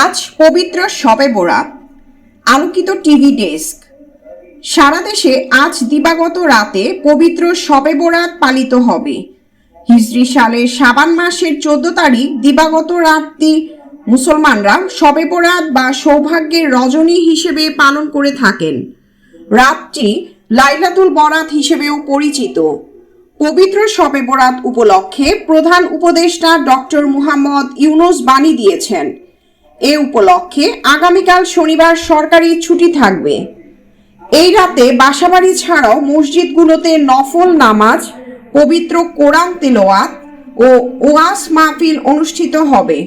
আজ পবিত্র শবে বরাত, আলোকিত টিভি ডেস্ক। সারা দেশে আজ দিবাগত রাতে পবিত্র শবে বরাত পালিত হবে। হিজরি সালের সাবান মাসের চোদ্দ তারিখ দিবাগত রাতটি মুসলমানরা শবে বরাত বা সৌভাগ্যের রজনী হিসেবে পালন করে থাকেন। রাতটি লাইলাতুল বরাত হিসেবেও পরিচিত। পবিত্র শবে বরাত উপলক্ষে প্রধান উপদেষ্টা ডক্টর মুহাম্মদ ইউনুস বাণী দিয়েছেন। এ উপলক্ষে আগামীকাল শনিবার সরকারি ছুটি থাকবে। এই রাতে বাসাবাড়ি ছাড়াও মসজিদগুলোতে নফল নামাজ, পবিত্র কোরআন তেলোয়াত ও ওয়াস মাহফিল অনুষ্ঠিত হবে।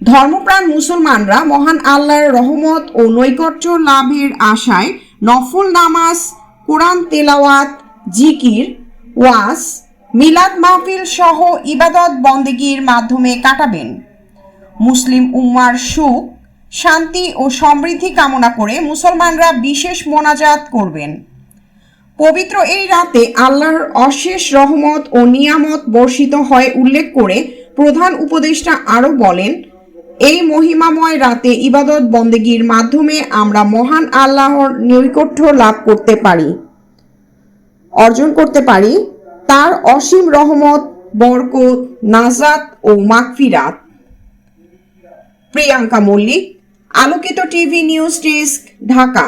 ধর্মপ্রাণ মুসলমানরা মহান আল্লাহর রহমত ও নৈকট্য লাভের আশায় নফল নামাজ, কোরআন তেলাওয়াত, জিকির, ওয়াস, মিলাদ মাহফিল সহ ইবাদত বন্দেগীর মাধ্যমে কাটাবেন। মুসলিম উম্মার সুখ, শান্তি ও সমৃদ্ধি কামনা করে মুসলমানরা বিশেষ মোনাজাত করবেন। পবিত্র এই রাতে আল্লাহর অশেষ রহমত ও নিয়ামত বর্ষিত হয় উল্লেখ করে প্রধান উপদেষ্টা আরও বলেন, এই মহিমাময় রাতে ইবাদত বন্দেগীর মাধ্যমে আমরা মহান আল্লাহর নৈকট্য লাভ করতে পারি, অর্জন করতে পারি। তার অসীম রহমত, বরকত, নাজাত ও মাগফিরাত। প্রিয়াঙ্কা মল্লিক আলোকিত টিভি নিউজ ডেস্ক ঢাকা।